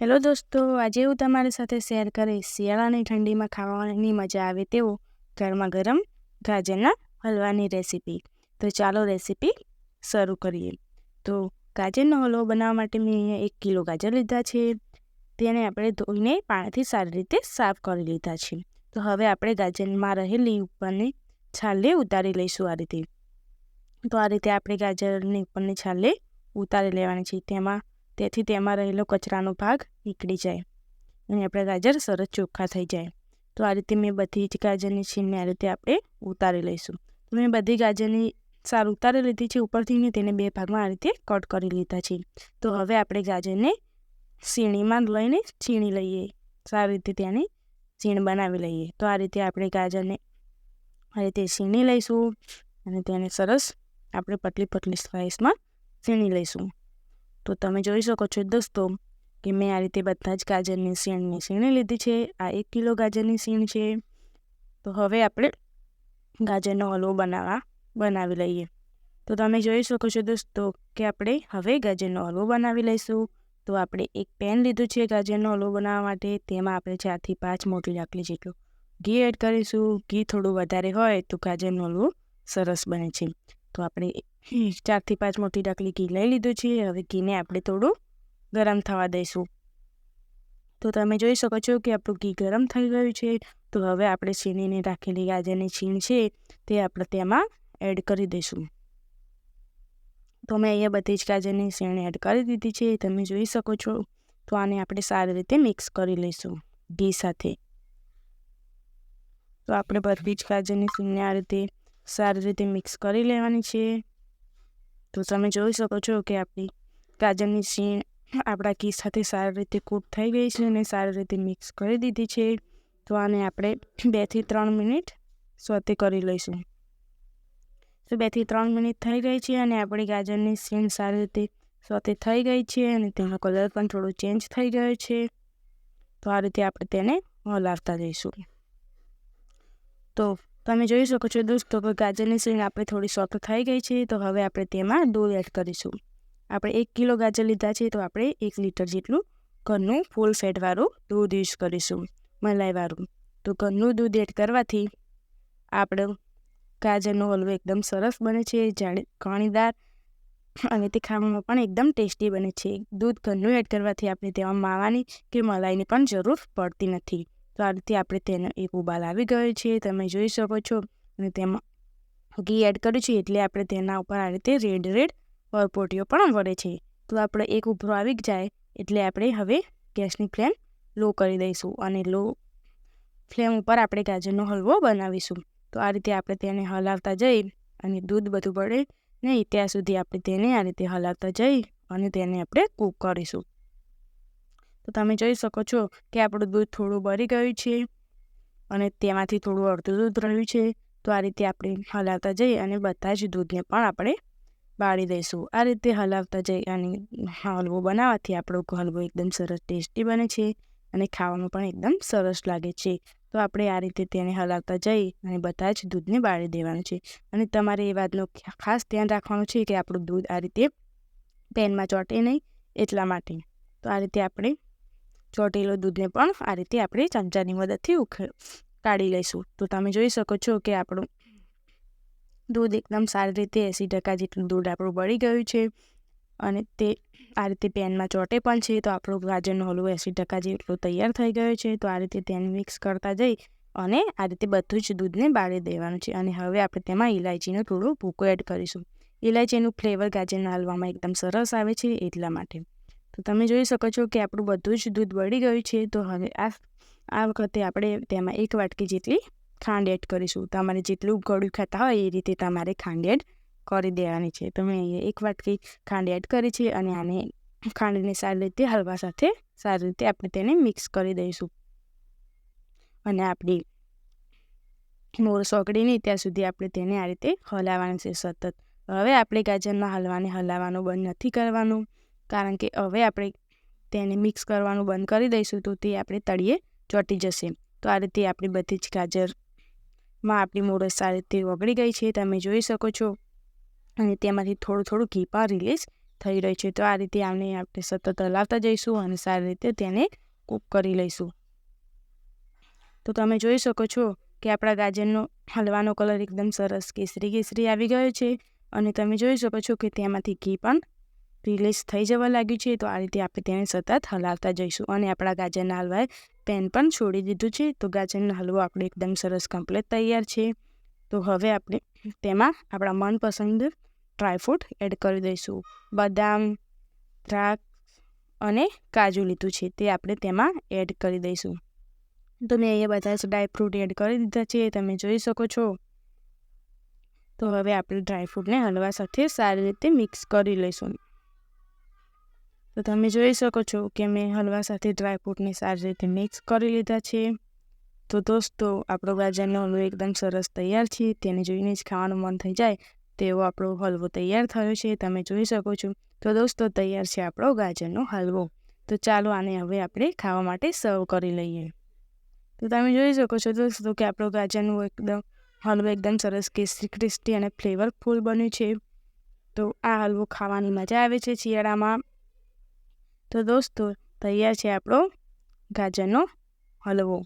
Hello દોસ્તો, આજે હું તમારી સાથે શેર કરીશ શિયાળાની ઠંડીમાં ખાવાની મજા આવે તેવો ગરમા ગરમ ગાજરના હલવાની રેસીપી. તો ચાલો રેસીપી શરૂ કરીએ. તો ગાજરનો હલવો બનાવવા માટે મેં અહીંયા એક કિલો ગાજર લીધા છે. તેને આપણે ધોઈને પાણીથી સારી રીતે સાફ કરી લીધા છે. તો હવે આપણે ગાજરમાં રહેલી ઉપરની છાલે ઉતારી લઈશું આ રીતે. તો આ રીતે આપણે ગાજરની ઉપરની છાલે ઉતારી લેવાની છે. તેમાં તેથી તેમાં રહેલો કચરાનો ભાગ નીકળી જાય અને આપણા ગાજર સરસ ચોખ્ખા થઈ જાય. તો આ રીતે મેં બધી જ ગાજરની છીણને આ રીતે આપણે ઉતારી લઈશું. તો મેં બધી ગાજરની સાર ઉતારી લીધી છે. ઉપરથી ને તેને બે ભાગમાં આ રીતે કટ કરી લીધા છે. તો હવે આપણે ગાજરને સીણીમાં લઈને છીણી લઈએ. સારી રીતે ત્યાંની છીણ બનાવી લઈએ. તો આ રીતે આપણે ગાજરને આ રીતે છીણી લઈશું અને તેને સરસ આપણે પતલી પતલી સ્લાઇસમાં છીણી લઈશું. તો તમે જોઈ શકો છો દોસ્તો કે મેં આ રીતે બધા જ ગાજરની સીણની સીણી લીધી છે. આ એક કિલો ગાજરની સીણ છે. તો હવે આપણે ગાજરનો હલવો બનાવવા બનાવી લઈએ. તો તમે જોઈ શકો છો દોસ્તો કે આપણે હવે ગાજરનો હલવો બનાવી લઈશું. તો આપણે એક પેન લીધું છે ગાજરનો હલવો બનાવવા માટે. તેમાં આપણે ચારથી પાંચ મોટી લાકડી જેટલું ઘી એડ કરીશું. ઘી થોડું વધારે હોય તો ગાજરનો હલવો સરસ બને છે. તો આપણે ચારથી પાંચ મોટી ડાકલી ઘી લઈ લીધું છે. હવે ઘીને આપણે થોડું ગરમ થવા દઈશું. તો તમે જોઈ શકો છો કે આપણું ઘી ગરમ થઈ ગયું છે. તો હવે આપણે છીણીને રાખેલી ગાજરની છીણ છે તે આપણે તેમાં એડ કરી દઈશું. તો મેં અહીંયા બધી જ ગાજરની છીણ એડ કરી દીધી છે. તમે જોઈ શકો છો. તો આને આપણે સારી રીતે મિક્સ કરી લઈશું ઘી સાથે. તો આપણે બધી જ ગાજરની છીણને આ રીતે સારી રીતે મિક્સ કરી લેવાની છે. તો તમે જોઈ શકો છો કે આપણી ગાજરની સીણ આપણા ઘી સાથે સારી રીતે કૂક થઈ ગઈ છે અને સારી રીતે મિક્સ કરી દીધી છે. તો આને આપણે બેથી ત્રણ મિનિટ સોતે કરી લઈશું. તો બેથી ત્રણ મિનિટ થઈ ગઈ છે અને આપણી ગાજરની સીણ સારી રીતે સોતે થઈ ગઈ છે અને તેનો કલર પણ થોડો ચેન્જ થઈ ગયો છે. તો આ રીતે આપણે તેને હલાવતા જઈશું. તો તમે જોઈ શકો છો દોસ્તો કે ગાજરની સીણ આપણે થોડી સોફ્ટ થઈ ગઈ છે, તો હવે આપણે તેમાં દૂધ એડ કરીશું. આપણે એક કિલો ગાજર લીધા છે, તો આપણે એક લીટર જેટલું ઘરનું ફૂલ ફેટવાળું દૂધ યુઝ કરીશું, મલાઈવાળું. તો ઘરનું દૂધ એડ કરવાથી આપણો ગાજરનો હલવો એકદમ સરસ બને છે, જાણે ઘણીદાર અને તે ખાવામાં પણ એકદમ ટેસ્ટી બને છે. દૂધ ઘરનું એડ કરવાથી આપણે તેમાં માવાની કે મલાઈની પણ જરૂર પડતી નથી. તો આ રીતે આપણે તેનો એક ઉબાલ આવી ગયો છે. તમે જોઈ શકો છો. અને તેમાં ઘી એડ કર્યું છે એટલે આપણે તેના ઉપર આ રીતે રેડ રેડ પરપોટીઓ પણ વળે છે. તો આપણે એક ઉભરો આવી જાય એટલે આપણે હવે ગેસની ફ્લેમ લો કરી દઈશું અને લો ફ્લેમ ઉપર આપણે ગાજરનો હલવો બનાવીશું. તો આ રીતે આપણે તેને હલાવતા જઈ અને દૂધ બધું પડે નહીં ત્યાં સુધી આપણે તેને આ રીતે હલાવતા જઈ અને તેને આપણે કૂક કરીશું. તો તમે જોઈ શકો છો કે આપણું દૂધ થોડું બળી ગયું છે અને તેમાંથી થોડું અડધું દૂધ રહ્યું છે. તો આ રીતે આપણે હલાવતા જઈ અને બધા જ દૂધને પણ આપણે બાળી દઈશું. આ રીતે હલાવતા જઈ અને હલવો બનાવવાથી આપણો હલવો એકદમ સરસ ટેસ્ટી બને છે અને ખાવામાં પણ એકદમ સરસ લાગે છે. તો આપણે આ રીતે તેને હલાવતા જઈ અને બધા જ દૂધને બાળી દેવાનું છે. અને તમારે એ વાતનું ખાસ ધ્યાન રાખવાનું છે કે આપણું દૂધ આ રીતે પેનમાં ચોંટે નહીં એટલા માટે. તો આ રીતે આપણે ચોટેલો દૂધને પણ આ રીતે આપણે ચમચાની મદદથી ઉખેડ કાઢી લઈશું. તો તમે જોઈ શકો છો કે આપણું દૂધ એકદમ સારી રીતે એંસી ટકા જેટલું દૂધ આપણું બળી ગયું છે. અને તે આ રીતે પેનમાં ચોટે પણ છે, તો આપણું ગાજરનો હલવો એંસી ટકા જેટલો તૈયાર થઈ ગયો છે. તો આ રીતે તેને મિક્સ કરતા જઈ અને આ રીતે બધું જ દૂધને બાળી દેવાનું છે. અને હવે આપણે તેમાં ઇલાયચીનો થોડો ભૂકો એડ કરીશું. ઇલાયચીનું ફ્લેવર ગાજરના હલવામાં એકદમ સરસ આવે છે એટલા માટે. તો તમે જોઈ શકો છો કે આપણું બધું જ દૂધ બળી ગયું છે. તો હવે આ આ વખતે આપણે તેમાં એક વાટકી જેટલી ખાંડ એડ કરીશું. તમારે જેટલું ગળ્યું ખાતા હોય એ રીતે તમારે ખાંડ એડ કરી દેવાની છે. તો મેં અહીંયા એક વાટકી ખાંડ એડ કરી છે અને આને ખાંડને સારી રીતે હલવા સાથે સારી રીતે આપણે તેને મિક્સ કરી દઈશું. અને આપણી મોર સોગડી નહીં, ત્યાં સુધી આપણે તેને આ રીતે હલાવવાની છે સતત. હવે આપણે ગાજરના હલવાને હલાવવાનું બંધ નથી કરવાનું. કારણ કે હવે આપણે તેને મિક્સ કરવાનું બંધ કરી દઈશું તો તે આપણે તળીએ ચોંટી જશે. તો આ રીતે આપણી બધી જ ગાજરમાં આપણી મોરસ સારી રીતે ઓગળી ગઈ છે. તમે જોઈ શકો છો. અને તેમાંથી થોડું થોડું ઘી પણ રિલીઝ થઈ રહ્યું છે. તો આ રીતે આને આપણે સતત હલાવતા જઈશું અને સારી રીતે તેને કૂક કરી લઈશું. તો તમે જોઈ શકો છો કે આપણા ગાજરનો હલવાનો કલર એકદમ સરસ કેસરી કેસરી આવી ગયો છે. અને તમે જોઈ શકો છો કે તેમાંથી ઘી પણ રિલીઝ થઈ જવા લાગ્યું છે, તો આ રીતે આપણે તેને સતત હલાવતા જઈશું અને આપણા ગાજરના હલવાએ પેન પણ છોડી દીધું છે, તો ગાજરનો હલવો આપણે એકદમ સરસ કમ્પ્લીટ તૈયાર છે. તો હવે આપણે તેમાં આપણા મનપસંદ ડ્રાયફ્રૂટ એડ કરી દઈશું. બદામ, દ્રાક્ષ અને કાજુ લીધું છે, તે આપણે તેમાં એડ કરી દઈશું. તો મેં અહીંયા બધા જ ડ્રાયફ્રૂટ એડ કરી દીધા છે, તમે જોઈ શકો છો. તો હવે આપણે ડ્રાયફ્રૂટને હલવા સાથે સારી રીતે મિક્સ કરી લઈશું. તો તમે જોઈ શકો છો કે મેં હલવા સાથે ડ્રાયફ્રૂટને સારી રીતે મિક્સ કરી લીધા છે. તો દોસ્તો, આપણો ગાજરનો હલવો એકદમ સરસ તૈયાર છે. તેને જોઈને જ ખાવાનું મન થઈ જાય તેવો આપણો હલવો તૈયાર થયો છે. તમે જોઈ શકો છો. તો દોસ્તો, તૈયાર છે આપણો ગાજરનો હલવો. તો ચાલો આને હવે આપણે ખાવા માટે સર્વ કરી લઈએ. તો તમે જોઈ શકો છો દોસ્તો કે આપણો ગાજરનું એકદમ હલવો એકદમ સરસ કેસરી, ક્રિસ્પી અને ફ્લેવરફુલ બન્યું છે. તો આ હલવો ખાવાની મજા આવે છે શિયાળામાં. તો દોસ્તો તૈયાર છે આપણો ગાજરનો હલવો.